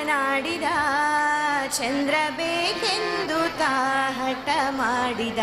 ಮಾತನಾಡಿದ ಚಂದ್ರ ಬೇಕೆಂದು ತಾಹಟ ಮಾಡಿದ.